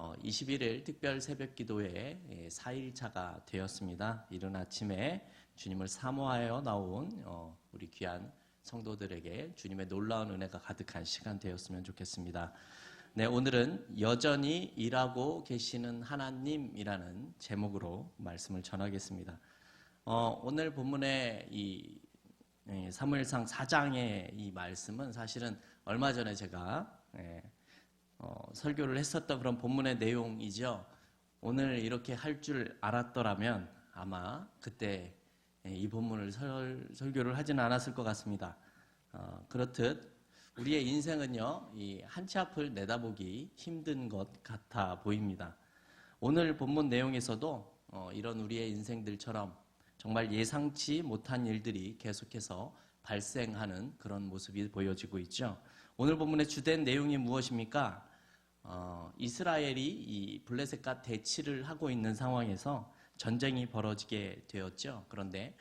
어, 21일 특별 새벽 기도회 4일차가 되었습니다. 이른 아침에 주님을 사모하여 나온 어, 우리 귀한 성도들에게 주님의 놀라운 은혜가 가득한 시간 되었으면 좋겠습니다. 네, 오늘은 여전히 일하고 계시는 하나님이라는 제목으로 말씀을 전하겠습니다. 어, 오늘 본문의 이 예, 사무엘상 4장의 이 말씀은 사실은 얼마 전에 제가 예, 어, 설교를 했었던 그런 본문의 내용이죠. 오늘 이렇게 할 줄 알았더라면 아마 그때 예, 이 본문을 설, 설교를 하지는 않았을 것 같습니다. 어, 그렇듯 우리의 인생은요, 이 한치 앞을 내다보기 힘든 것 같아 보입니다. 오늘 본문 내용에서도 어, 이런 우리의 인생들처럼 정말 예상치 못한 일들이 계속해서 발생하는 그런 모습이 보여지고 있죠. 오늘 본문의 주된 내용이 무엇입니까? 어, 이스라엘이 이 블레셋과 대치를 하고 있는 상황에서 전쟁이 벌어지게 되었죠. 그런데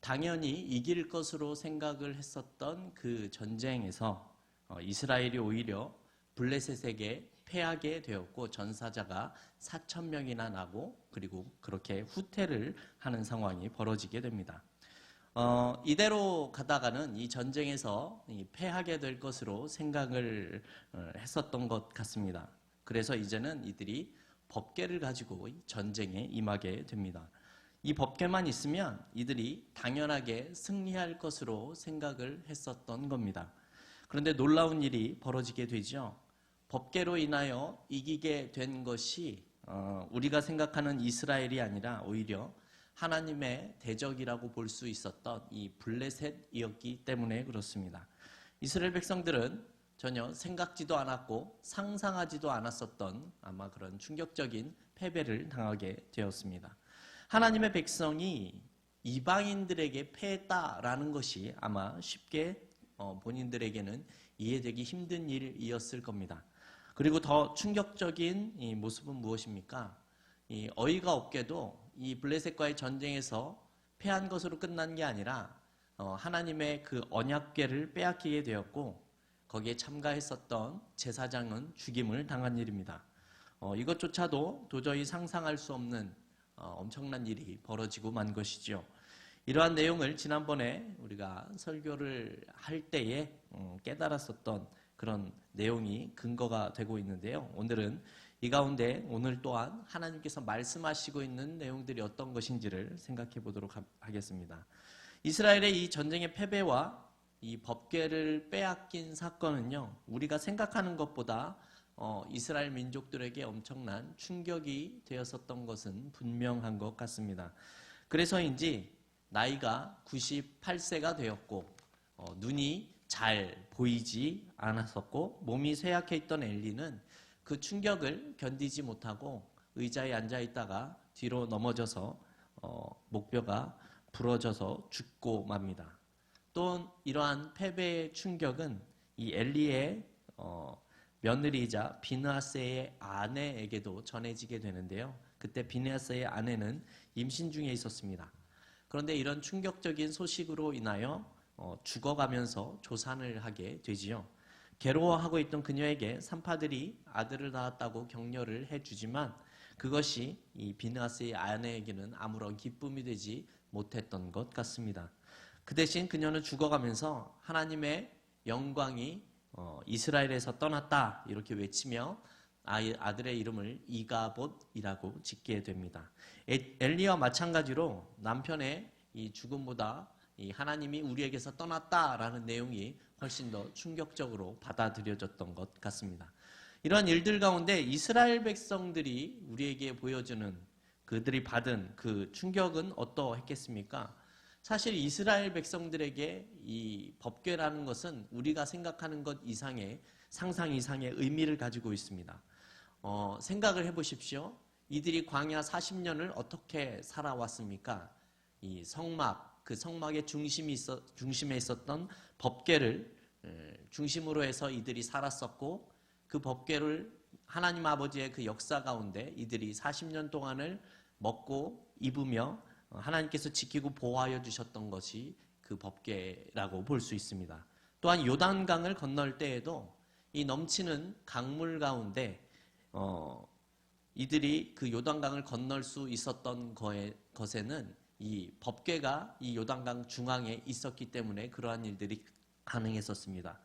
당연히 이길 것으로 생각을 했었던 그 전쟁에서 어, 이스라엘이 오히려 블레셋에게 패하게 되었고 전사자가 4천 명이나 나고 그리고 그렇게 후퇴를 하는 상황이 벌어지게 됩니다. 어, 이대로 가다가는 이 전쟁에서 이 패하게 될 것으로 생각을 어, 했었던 것 같습니다. 그래서 이제는 이들이 법계를 가지고 전쟁에 임하게 됩니다. 이 법계만 있으면 이들이 당연하게 승리할 것으로 생각을 했었던 겁니다. 그런데 놀라운 일이 벌어지게 되죠. 법계로 인하여 이기게 된 것이 어, 우리가 생각하는 이스라엘이 아니라 오히려 하나님의 대적이라고 볼 수 있었던 이 블레셋이었기 때문에 그렇습니다. 이스라엘 백성들은 전혀 생각지도 않았고 상상하지도 않았었던 아마 그런 충격적인 패배를 당하게 되었습니다. 하나님의 백성이 이방인들에게 패했다라는 것이 아마 쉽게 어, 본인들에게는 이해되기 힘든 일이었을 겁니다. 그리고 더 충격적인 이 모습은 무엇입니까? 이 어이가 없게도 이 블레셋과의 전쟁에서 패한 것으로 끝난 게 아니라 어, 하나님의 그 언약궤를 빼앗기게 되었고 거기에 참가했었던 제사장은 죽임을 당한 일입니다. 어, 이것조차도 도저히 상상할 수 없는 어, 엄청난 일이 벌어지고 만 것이죠. 이러한 내용을 지난번에 우리가 설교를 할 때에 음, 깨달았었던 그런 내용이 근거가 되고 있는데요. 오늘은 이 가운데 오늘 또한 하나님께서 말씀하시고 있는 내용들이 어떤 것인지를 생각해 보도록 하겠습니다. 이스라엘의 이 전쟁의 패배와 이 법궤를 빼앗긴 사건은요, 우리가 생각하는 것보다 어, 이스라엘 민족들에게 엄청난 충격이 되었었던 것은 분명한 것 같습니다. 그래서인지 나이가 98세가 되었고, 어, 눈이 잘 보이지 않았었고 몸이 쇠약해 있던 엘리는 그 충격을 견디지 못하고 의자에 앉아 있다가 뒤로 넘어져서 어, 목뼈가 부러져서 죽고 맙니다. 또 이러한 패배의 충격은 이 엘리의 어, 며느리이자 비느하스의 아내에게도 전해지게 되는데요. 그때 비느하스의 아내는 임신 중에 있었습니다. 그런데 이런 충격적인 소식으로 인하여 어, 죽어가면서 조산을 하게 되지요. 괴로워하고 있던 그녀에게 산파들이 아들을 낳았다고 격려를 해주지만 그것이 이 비느하스의 아내에게는 아무런 기쁨이 되지 못했던 것 같습니다. 그 대신 그녀는 죽어가면서 하나님의 영광이 어, 이스라엘에서 떠났다 이렇게 외치며 아들의 이름을 이가봇이라고 짓게 됩니다. 엘리와 마찬가지로 남편의 이 죽음보다 이 하나님이 우리에게서 떠났다라는 내용이 훨씬 더 충격적으로 받아들여졌던 것 같습니다. 이러한 일들 가운데 이스라엘 백성들이 우리에게 보여주는 그들이 받은 그 충격은 어떠했겠습니까? 사실 이스라엘 백성들에게 이 법궤라는 것은 우리가 생각하는 것 이상의 상상 이상의 의미를 가지고 있습니다. 어, 생각을 해보십시오. 이들이 광야 40년을 어떻게 살아왔습니까? 이 성막, 그 성막의 중심이 있어, 중심에 있었던 법궤를 중심으로 해서 이들이 살았었고 그 법궤를 하나님 아버지의 그 역사 가운데 이들이 40년 동안을 먹고 입으며 하나님께서 지키고 보호하여 주셨던 것이 그 법궤라고 볼 수 있습니다. 또한 요단강을 건널 때에도 이 넘치는 강물 가운데 어, 이들이 그 요단강을 건널 수 있었던 거에, 것에는 이 법궤가 이 요단강 중앙에 있었기 때문에 그러한 일들이 가능했었습니다.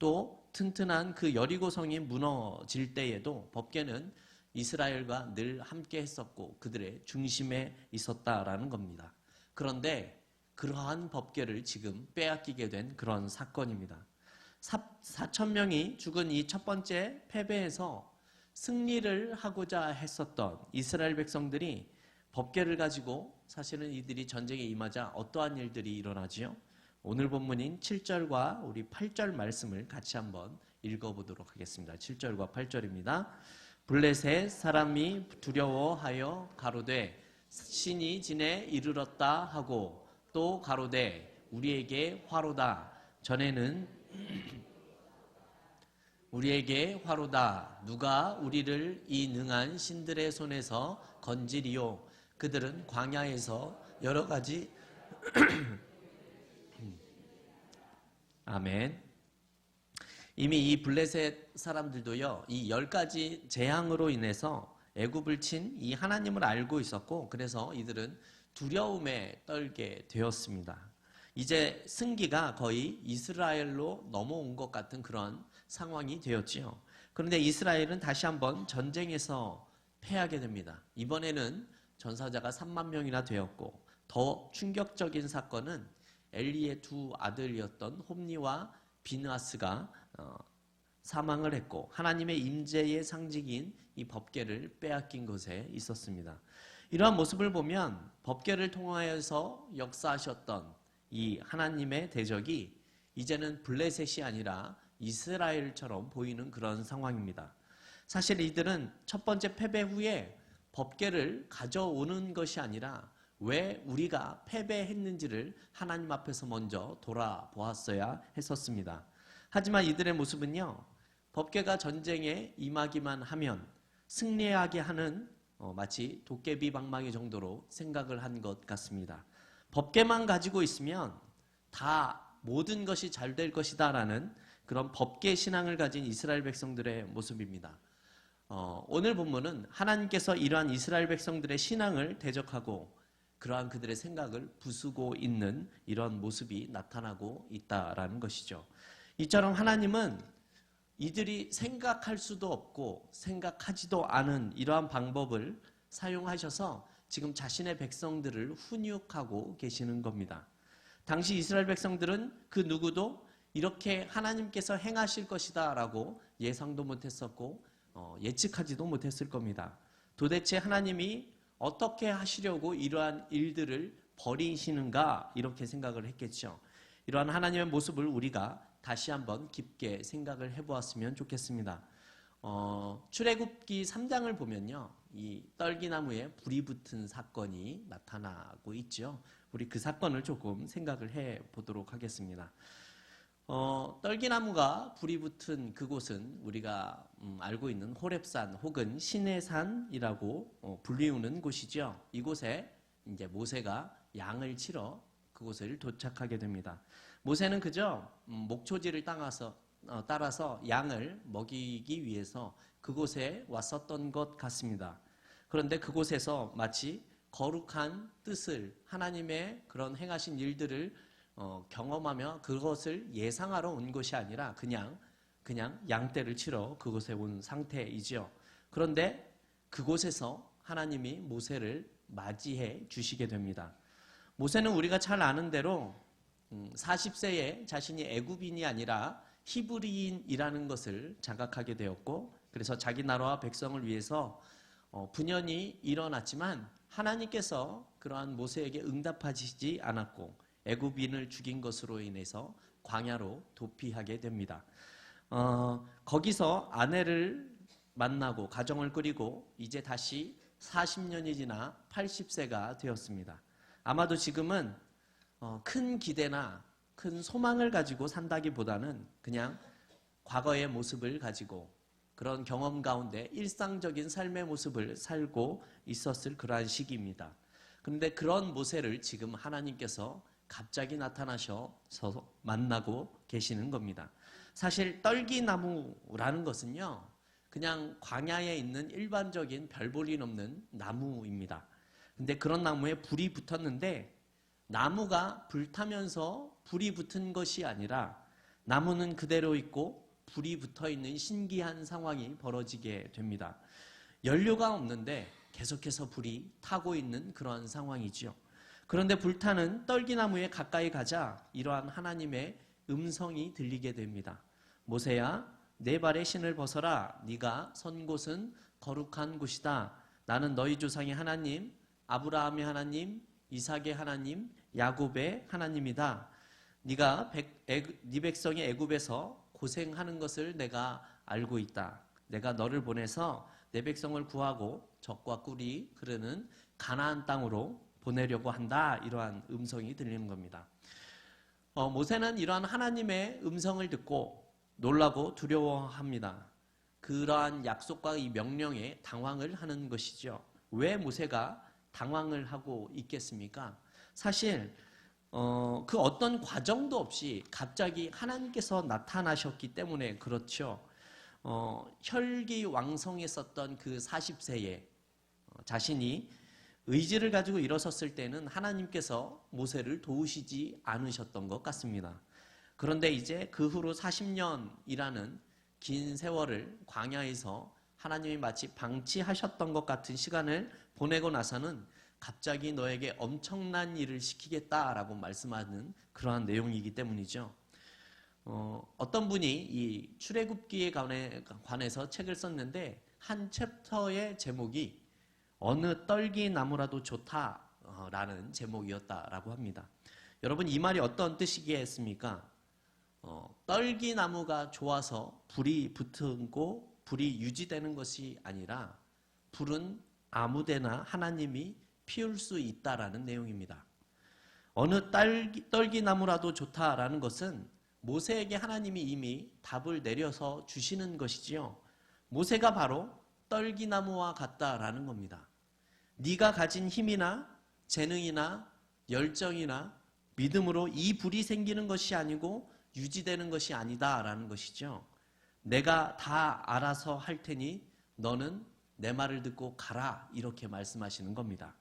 또 튼튼한 그 여리고 성이 무너질 때에도 법궤는 이스라엘과 늘 함께 했었고 그들의 중심에 있었다라는 겁니다. 그런데 그러한 법궤를 지금 빼앗기게 된 그런 사건입니다. 4천 명이 죽은 이 첫 번째 패배에서 승리를 하고자 했었던 이스라엘 백성들이 법궤를 가지고 사실은 이들이 전쟁에 임하자 어떠한 일들이 일어나지요? 오늘 본문인 7절과 우리 8절 말씀을 같이 한번 읽어보도록 하겠습니다. 7절과 8절입니다. 블레셋 사람이 두려워하여 가로되 신이 진에 이르렀다 하고 또 가로되 우리에게 화로다 전에는 우리에게 화로다 누가 우리를 이 능한 신들의 손에서 건지리요 그들은 광야에서 여러 가지 아멘. 이미 이 블레셋 사람들도요, 이 열 가지 재앙으로 인해서 애굽을 친 이 하나님을 알고 있었고, 그래서 이들은 두려움에 떨게 되었습니다. 이제 승기가 거의 이스라엘로 넘어온 것 같은 그런 상황이 되었지요. 그런데 이스라엘은 다시 한번 전쟁에서 패하게 됩니다. 이번에는 전사자가 3만 명이나 되었고, 더 충격적인 사건은 엘리의 두 아들이었던 홈니와 비느아스가 어, 사망을 했고 하나님의 임재의 상징인 이 법궤를 빼앗긴 것에 있었습니다. 이러한 모습을 보면 법궤를 통하여서 역사하셨던 이 하나님의 대적이 이제는 블레셋이 아니라 이스라엘처럼 보이는 그런 상황입니다. 사실 이들은 첫 번째 패배 후에 법궤를 가져오는 것이 아니라 왜 우리가 패배했는지를 하나님 앞에서 먼저 돌아보았어야 했었습니다. 하지만 이들의 모습은요, 법계가 전쟁에 임하기만 하면 승리하게 하는 어, 마치 도깨비 방망이 정도로 생각을 한 것 같습니다. 법계만 가지고 있으면 다 모든 것이 잘 될 것이다라는 그런 법계 신앙을 가진 이스라엘 백성들의 모습입니다. 어, 오늘 본문은 하나님께서 이러한 이스라엘 백성들의 신앙을 대적하고 그러한 그들의 생각을 부수고 있는 이런 모습이 나타나고 있다라는 것이죠. 이처럼 하나님은 이들이 생각할 수도 없고 생각하지도 않은 이러한 방법을 사용하셔서 지금 자신의 백성들을 훈육하고 계시는 겁니다. 당시 이스라엘 백성들은 그 누구도 이렇게 하나님께서 행하실 것이다 라고 예상도 못했었고 어, 예측하지도 못했을 겁니다. 도대체 하나님이 어떻게 하시려고 이러한 일들을 버리시는가 이렇게 생각을 했겠죠. 이러한 하나님의 모습을 우리가 다시 한번 깊게 생각을 해보았으면 좋겠습니다. 어, 출애굽기 3장을 보면요, 이 떨기나무에 불이 붙은 사건이 나타나고 있죠. 우리 그 사건을 조금 생각을 해 보도록 하겠습니다. 어, 떨기나무가 불이 붙은 그곳은 우리가 음, 알고 있는 호렙산 혹은 시내산이라고 어, 불리우는 곳이죠. 이곳에 이제 모세가 양을 치러 그곳을 도착하게 됩니다. 모세는 그저 음, 목초지를 따라서, 어, 따라서 양을 먹이기 위해서 그곳에 왔었던 것 같습니다. 그런데 그곳에서 마치 거룩한 뜻을 하나님의 그런 행하신 일들을 어, 경험하며 그것을 예상하러 온 것이 아니라 그냥 그냥 양떼를 치러 그곳에 온 상태이지요. 그런데 그곳에서 하나님이 모세를 맞이해 주시게 됩니다. 모세는 우리가 잘 아는 대로 40세에 음, 자신이 애굽인이 아니라 히브리인이라는 것을 자각하게 되었고 그래서 자기 나라와 백성을 위해서 어, 분연이 일어났지만 하나님께서 그러한 모세에게 응답하시지 않았고 애굽인을 죽인 것으로 인해서 광야로 도피하게 됩니다. 어, 거기서 아내를 만나고 가정을 꾸리고 이제 다시 40년이 지나 80세가 되었습니다. 아마도 지금은 어, 큰 기대나 큰 소망을 가지고 산다기보다는 그냥 과거의 모습을 가지고 그런 경험 가운데 일상적인 삶의 모습을 살고 있었을 그러한 시기입니다. 그런데 그런 모세를 지금 하나님께서 갑자기 나타나셔서 만나고 계시는 겁니다. 사실 떨기나무라는 것은요, 그냥 광야에 있는 일반적인 별 볼 일 없는 나무입니다. 근데 그런 나무에 불이 붙었는데 나무가 불타면서 불이 붙은 것이 아니라 나무는 그대로 있고 불이 붙어 있는 신기한 상황이 벌어지게 됩니다. 연료가 없는데 계속해서 불이 타고 있는 그러한 상황이지요. 그런데 불타는 떨기나무에 가까이 가자 이러한 하나님의 음성이 들리게 됩니다. 모세야, 내 발의 신을 벗어라. 네가 선 곳은 거룩한 곳이다. 나는 너희 조상의 하나님, 아브라함의 하나님, 이삭의 하나님, 야곱의 하나님이다. 네가 백, 애굽- 네 백성이 애굽에서 고생하는 것을 내가 알고 있다. 내가 너를 보내서 내 백성을 구하고 적과 꿀이 흐르는 가나안 땅으로 보내려고 한다. 이러한 음성이 들리는 겁니다. 어, 모세는 이러한 하나님의 음성을 듣고 놀라고 두려워합니다. 그러한 약속과 이 명령에 당황을 하는 것이죠. 왜 모세가 당황을 하고 있겠습니까? 사실 어, 그 어떤 과정도 없이 갑자기 하나님께서 나타나셨기 때문에 그렇죠. 어, 혈기왕성했었던 그 40세에 어, 자신이 의지를 가지고 일어섰을 때는 하나님께서 모세를 도우시지 않으셨던 것 같습니다. 그런데 이제 그 후로 40년이라는 긴 세월을 광야에서 하나님이 마치 방치하셨던 것 같은 시간을 보내고 나서는 갑자기 너에게 엄청난 일을 시키겠다라고 말씀하는 그러한 내용이기 때문이죠. 어, 어떤 분이 이 출애굽기에 관해, 관해서 책을 썼는데 한 챕터의 제목이 어느 떨기 나무라도 좋다라는 제목이었다라고 합니다. 여러분 이 말이 어떤 뜻이겠습니까? 어, 떨기 나무가 좋아서 불이 붙고 불이 유지되는 것이 아니라 불은 아무데나 하나님이 피울 수 있다라는 내용입니다. 어느 딸기, 떨기 나무라도 좋다라는 것은 모세에게 하나님이 이미 답을 내려서 주시는 것이지요. 모세가 바로 떨기 나무와 같다라는 겁니다. 네가 가진 힘이나 재능이나 열정이나 믿음으로 이 불이 생기는 것이 아니고 유지되는 것이 아니다라는 것이죠. 내가 다 알아서 할 테니 너는 내 말을 듣고 가라 이렇게 말씀하시는 겁니다.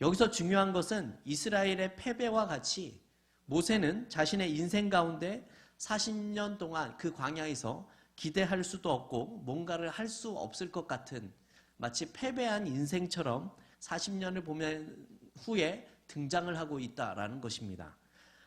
여기서 중요한 것은 이스라엘의 패배와 같이 모세는 자신의 인생 가운데 40년 동안 그 광야에서 기대할 수도 없고 뭔가를 할 수 없을 것 같은 마치 패배한 인생처럼 40년을 보면 후에 등장을 하고 있다라는 것입니다.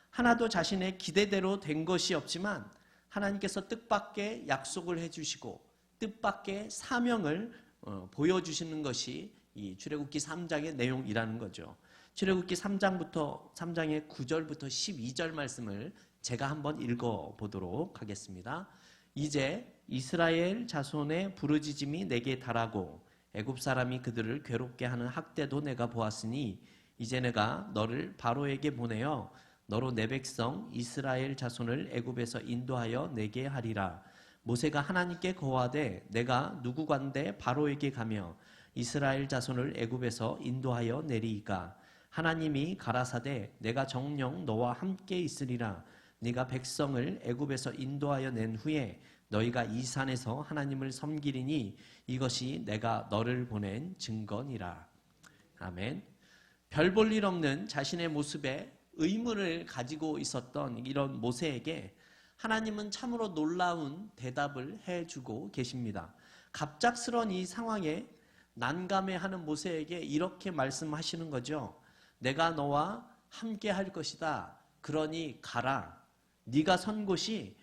하나도 자신의 기대대로 된 것이 없지만 하나님께서 뜻밖의 약속을 해주시고 뜻밖의 사명을 어, 보여주시는 것이 이 출애굽기 3장의 내용이라는 거죠. 출애굽기 3장부터 3장의 9절부터 12절 말씀을 제가 한번 읽어 보도록 하겠습니다. 이제 이스라엘 자손의 부르짖음이 내게 달하고 애굽 사람이 그들을 괴롭게 하는 학대도 내가 보았으니 이제 내가 너를 바로에게 보내어 너로 내 백성 이스라엘 자손을 애굽에서 인도하여 내게 하리라. 모세가 하나님께 거하되 내가 누구관데 바로에게 가며 이스라엘 자손을 애굽에서 인도하여 내리이까 하나님이 가라사대 내가 정령 너와 함께 있으리라 네가 백성을 애굽에서 인도하여 낸 후에 너희가 이 산에서 하나님을 섬기리니 이것이 내가 너를 보낸 증거니라 아멘 별 볼 일 없는 자신의 모습에 의문을 가지고 있었던 이런 모세에게 하나님은 참으로 놀라운 대답을 해주고 계십니다. 갑작스런 이 상황에 난감해하는 모세에게 이렇게 말씀하시는 거죠. 내가 너와 함께 할 것이다. 그러니 가라. 네가 선 곳이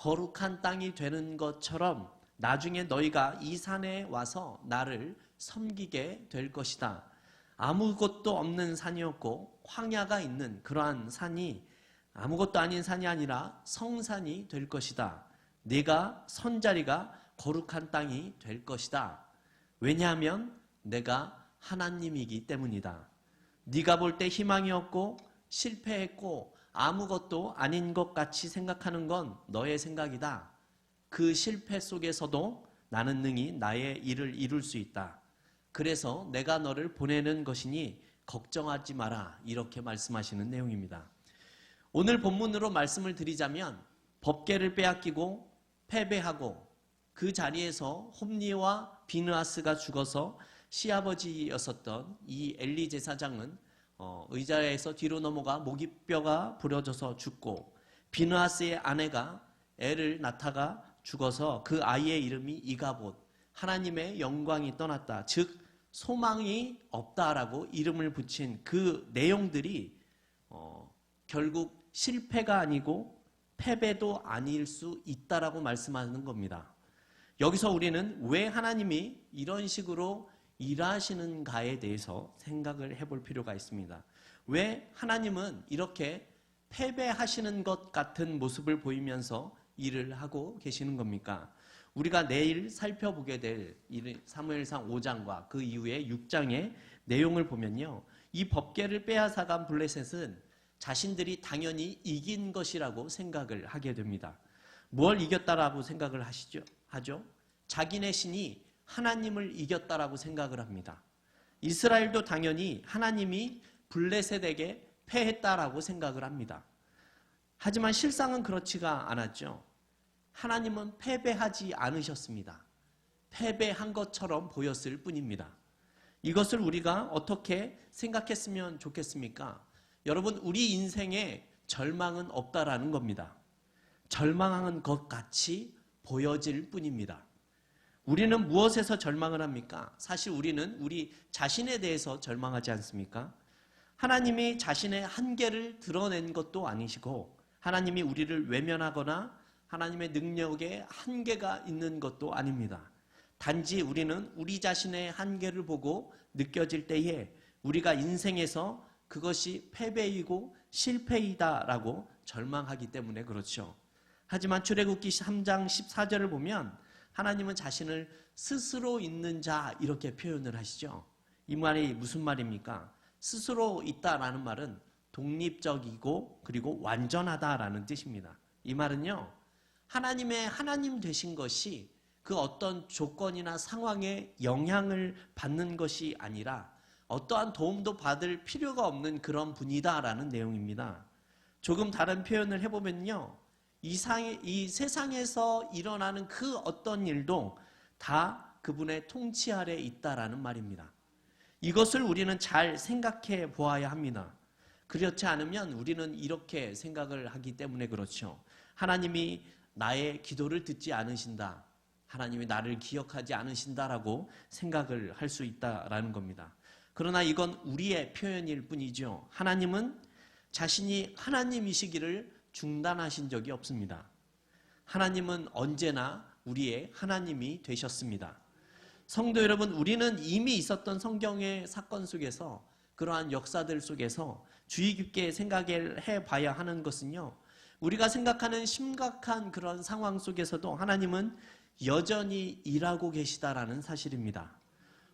거룩한 땅이 되는 것처럼 나중에 너희가 이 산에 와서 나를 섬기게 될 것이다. 아무것도 없는 산이었고 황야가 있는 그러한 산이 아무것도 아닌 산이 아니라 성산이 될 것이다. 네가 선 자리가 거룩한 땅이 될 것이다. 왜냐하면 내가 하나님이기 때문이다. 네가 볼 때 희망이 없고 실패했고 아무것도 아닌 것 같이 생각하는 건 너의 생각이다. 그 실패 속에서도 나는 능히 나의 일을 이룰 수 있다. 그래서 내가 너를 보내는 것이니 걱정하지 마라. 이렇게 말씀하시는 내용입니다. 오늘 본문으로 말씀을 드리자면 법계를 빼앗기고 패배하고 그 자리에서 홈리와 비느하스가 죽어서 시아버지였었던 이 엘리 제사장은 어, 의자에서 뒤로 넘어가 목이뼈가 부러져서 죽고 비느하스의 아내가 애를 낳다가 죽어서 그 아이의 이름이 이가봇 하나님의 영광이 떠났다 즉 소망이 없다라고 이름을 붙인 그 내용들이 어, 결국 실패가 아니고 패배도 아닐 수 있다라고 말씀하는 겁니다. 여기서 우리는 왜 하나님이 이런 식으로 일하시는가에 대해서 생각을 해볼 필요가 있습니다. 왜 하나님은 이렇게 패배하시는 것 같은 모습을 보이면서 일을 하고 계시는 겁니까? 우리가 내일 살펴보게 될 사무엘상 5장과 그 이후에 6장의 내용을 보면요. 이 법계를 빼앗아간 블레셋은 자신들이 당연히 이긴 것이라고 생각을 하게 됩니다. 뭘 이겼다라고 생각을 하시죠? 하죠? 자기네 신이 하나님을 이겼다라고 생각을 합니다. 이스라엘도 당연히 하나님이 블레셋에게 패했다라고 생각을 합니다. 하지만 실상은 그렇지가 않았죠. 하나님은 패배하지 않으셨습니다. 패배한 것처럼 보였을 뿐입니다. 이것을 우리가 어떻게 생각했으면 좋겠습니까? 여러분, 우리 인생에 절망은 없다라는 겁니다. 절망하는 것 같이 보여질 뿐입니다. 우리는 무엇에서 절망을 합니까? 사실 우리는 우리 자신에 대해서 절망하지 않습니까? 하나님이 자신의 한계를 드러낸 것도 아니시고, 하나님이 우리를 외면하거나 하나님의 능력에 한계가 있는 것도 아닙니다. 단지 우리는 우리 자신의 한계를 보고 느껴질 때에 우리가 인생에서 그것이 패배이고 실패이다라고 절망하기 때문에 그렇죠. 하지만 출애굽기 3장 14절을 보면 하나님은 자신을 스스로 있는 자 이렇게 표현을 하시죠. 이 말이 무슨 말입니까? 스스로 있다라는 말은 독립적이고 그리고 완전하다라는 뜻입니다. 이 말은요. 하나님의 하나님 되신 것이 그 어떤 조건이나 상황에 영향을 받는 것이 아니라 어떠한 도움도 받을 필요가 없는 그런 분이다라는 내용입니다. 조금 다른 표현을 해보면요. 이, 상, 이 세상에서 일어나는 그 어떤 일도 다 그분의 통치 아래 있다라는 말입니다. 이것을 우리는 잘 생각해 보아야 합니다. 그렇지 않으면 우리는 이렇게 생각을 하기 때문에 그렇죠. 하나님이 나의 기도를 듣지 않으신다. 하나님이 나를 기억하지 않으신다라고 생각을 할 수 있다라는 겁니다. 그러나 이건 우리의 표현일 뿐이죠. 하나님은 자신이 하나님이시기를 중단하신 적이 없습니다. 하나님은 언제나 우리의 하나님이 되셨습니다. 성도 여러분, 우리는 이미 있었던 성경의 사건 속에서 그러한 역사들 속에서 주의 깊게 생각을 해 봐야 하는 것은요. 우리가 생각하는 심각한 그런 상황 속에서도 하나님은 여전히 일하고 계시다라는 사실입니다.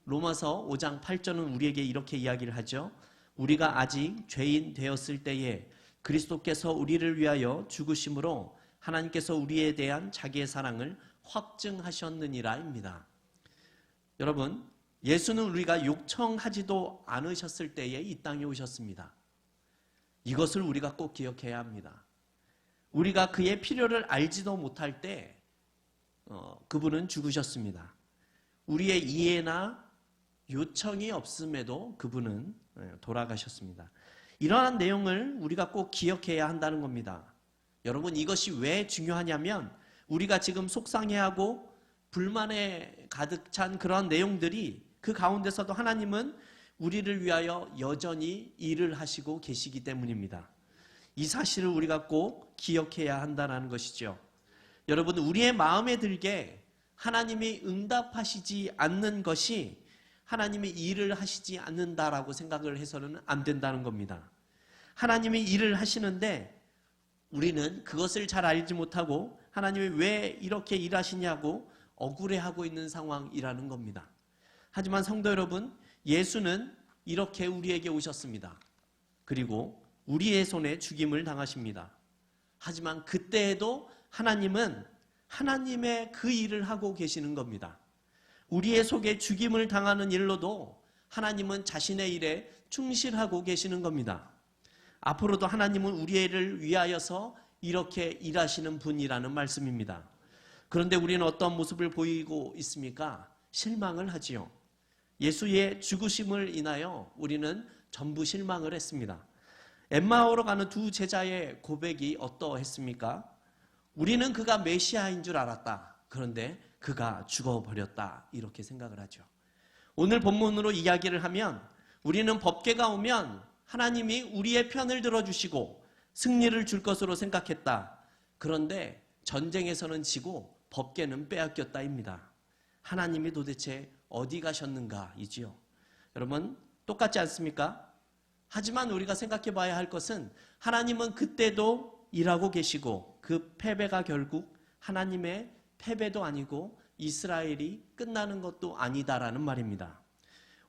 로마서 5장 8절은 우리에게 이렇게 이야기를 하죠. 우리가 아직 죄인 되었을 때에 그리스도께서 우리를 위하여 죽으심으로 하나님께서 우리에 대한 자기의 사랑을 확증하셨느니라입니다. 여러분, 예수는 우리가 요청하지도 않으셨을 때에 이 땅에 오셨습니다. 이것을 우리가 꼭 기억해야 합니다. 우리가 그의 필요를 알지도 못할 때 어, 그분은 죽으셨습니다. 우리의 이해나 요청이 없음에도 그분은 예, 돌아가셨습니다. 이러한 내용을 우리가 꼭 기억해야 한다는 겁니다. 여러분 이것이 왜 중요하냐면 우리가 지금 속상해하고 불만에 가득 찬 그런 내용들이 그 가운데서도 하나님은 우리를 위하여 여전히 일을 하시고 계시기 때문입니다. 이 사실을 우리가 꼭 기억해야 한다는 것이죠. 여러분, 우리의 마음에 들게 하나님이 응답하시지 않는 것이 하나님이 일을 하시지 않는다라고 생각을 해서는 안 된다는 겁니다. 하나님이 일을 하시는데 우리는 그것을 잘 알지 못하고 하나님이 왜 이렇게 일하시냐고 억울해하고 있는 상황이라는 겁니다. 하지만 성도 여러분, 예수는 이렇게 우리에게 오셨습니다. 그리고 우리의 손에 죽임을 당하십니다. 하지만 그때에도 하나님은 하나님의 그 일을 하고 계시는 겁니다. 우리의 속에 죽임을 당하는 일로도 하나님은 자신의 일에 충실하고 계시는 겁니다. 앞으로도 하나님은 우리를 위하여서 이렇게 일하시는 분이라는 말씀입니다. 그런데 우리는 어떤 모습을 보이고 있습니까? 실망을 하지요. 예수의 죽으심을 인하여 우리는 전부 실망을 했습니다. 엠마오로 가는 두 제자의 고백이 어떠했습니까? 우리는 그가 메시아인 줄 알았다. 그런데 그가 죽어버렸다. 이렇게 생각을 하죠. 오늘 본문으로 이야기를 하면 우리는 법계가 오면 하나님이 우리의 편을 들어주시고 승리를 줄 것으로 생각했다. 그런데 전쟁에서는 지고 법계는 빼앗겼다입니다. 하나님이 도대체 어디 가셨는가 이지요. 여러분 똑같지 않습니까? 하지만 우리가 생각해 봐야 할 것은 하나님은 그때도 일하고 계시고 그 패배가 결국 하나님의 패배도 아니고 이스라엘이 끝나는 것도 아니다라는 말입니다.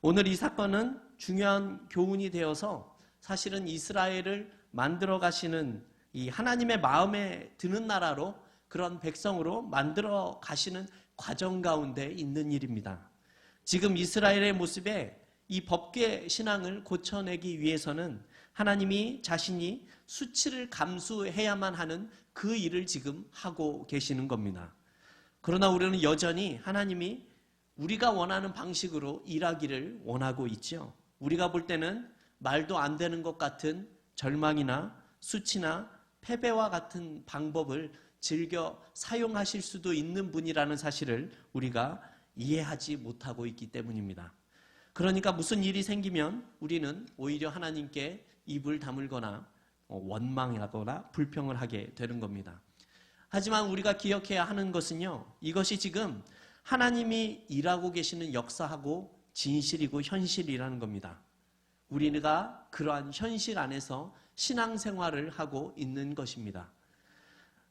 오늘 이 사건은 중요한 교훈이 되어서 사실은 이스라엘을 만들어 가시는 이 하나님의 마음에 드는 나라로 그런 백성으로 만들어 가시는 과정 가운데 있는 일입니다. 지금 이스라엘의 모습에 이 법계 신앙을 고쳐내기 위해서는 하나님이 자신이 수치를 감수해야만 하는 그 일을 지금 하고 계시는 겁니다. 그러나 우리는 여전히 하나님이 우리가 원하는 방식으로 일하기를 원하고 있죠. 우리가 볼 때는 말도 안 되는 것 같은 절망이나 수치나 패배와 같은 방법을 즐겨 사용하실 수도 있는 분이라는 사실을 우리가 이해하지 못하고 있기 때문입니다. 그러니까 무슨 일이 생기면 우리는 오히려 하나님께 입을 다물거나 어, 원망하거나 불평을 하게 되는 겁니다. 하지만 우리가 기억해야 하는 것은요, 이것이 지금 하나님이 일하고 계시는 역사하고 진실이고 현실이라는 겁니다. 우리가 그러한 현실 안에서 신앙생활을 하고 있는 것입니다.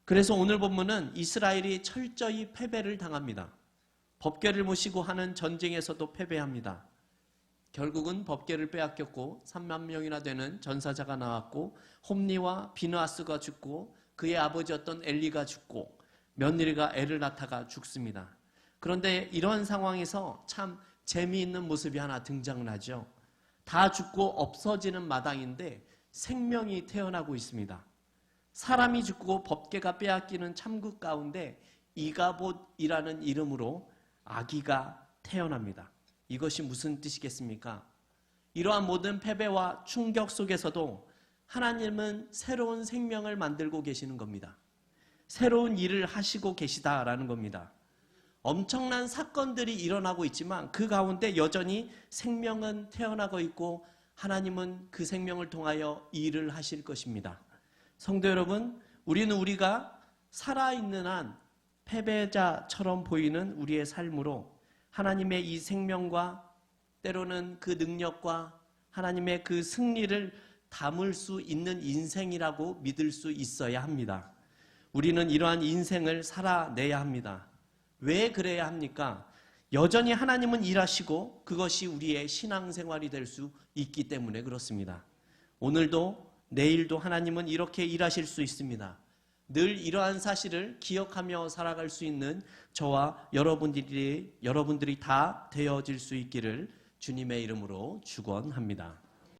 그래서 오늘 본문은 이스라엘이 철저히 패배를 당합니다. 법궤를 모시고 하는 전쟁에서도 패배합니다. 결국은 법궤를 빼앗겼고 3만 명이나 되는 전사자가 나왔고 홈리와 비누아스가 죽고 그의 아버지였던 엘리가 죽고 며느리가 애를 낳다가 죽습니다. 그런데 이런 상황에서 참 재미있는 모습이 하나 등장을 하죠. 다 죽고 없어지는 마당인데 생명이 태어나고 있습니다. 사람이 죽고 법계가 빼앗기는 참국 가운데 이가봇이라는 이름으로 아기가 태어납니다. 이것이 무슨 뜻이겠습니까? 이러한 모든 패배와 충격 속에서도 하나님은 새로운 생명을 만들고 계시는 겁니다. 새로운 일을 하시고 계시다라는 겁니다. 엄청난 사건들이 일어나고 있지만 그 가운데 여전히 생명은 태어나고 있고 하나님은 그 생명을 통하여 일을 하실 것입니다. 성도 여러분, 우리는 우리가 살아있는 한 패배자처럼 보이는 우리의 삶으로 하나님의 이 생명과 때로는 그 능력과 하나님의 그 승리를 담을 수 있는 인생이라고 믿을 수 있어야 합니다. 우리는 이러한 인생을 살아내야 합니다. 왜 그래야 합니까? 여전히 하나님은 일하시고 그것이 우리의 신앙생활이 될 수 있기 때문에 그렇습니다. 오늘도 내일도 하나님은 이렇게 일하실 수 있습니다. 늘 이러한 사실을 기억하며 살아갈 수 있는 저와 여러분들이 여러분들이 다 되어질 수 있기를 주님의 이름으로 축원합니다.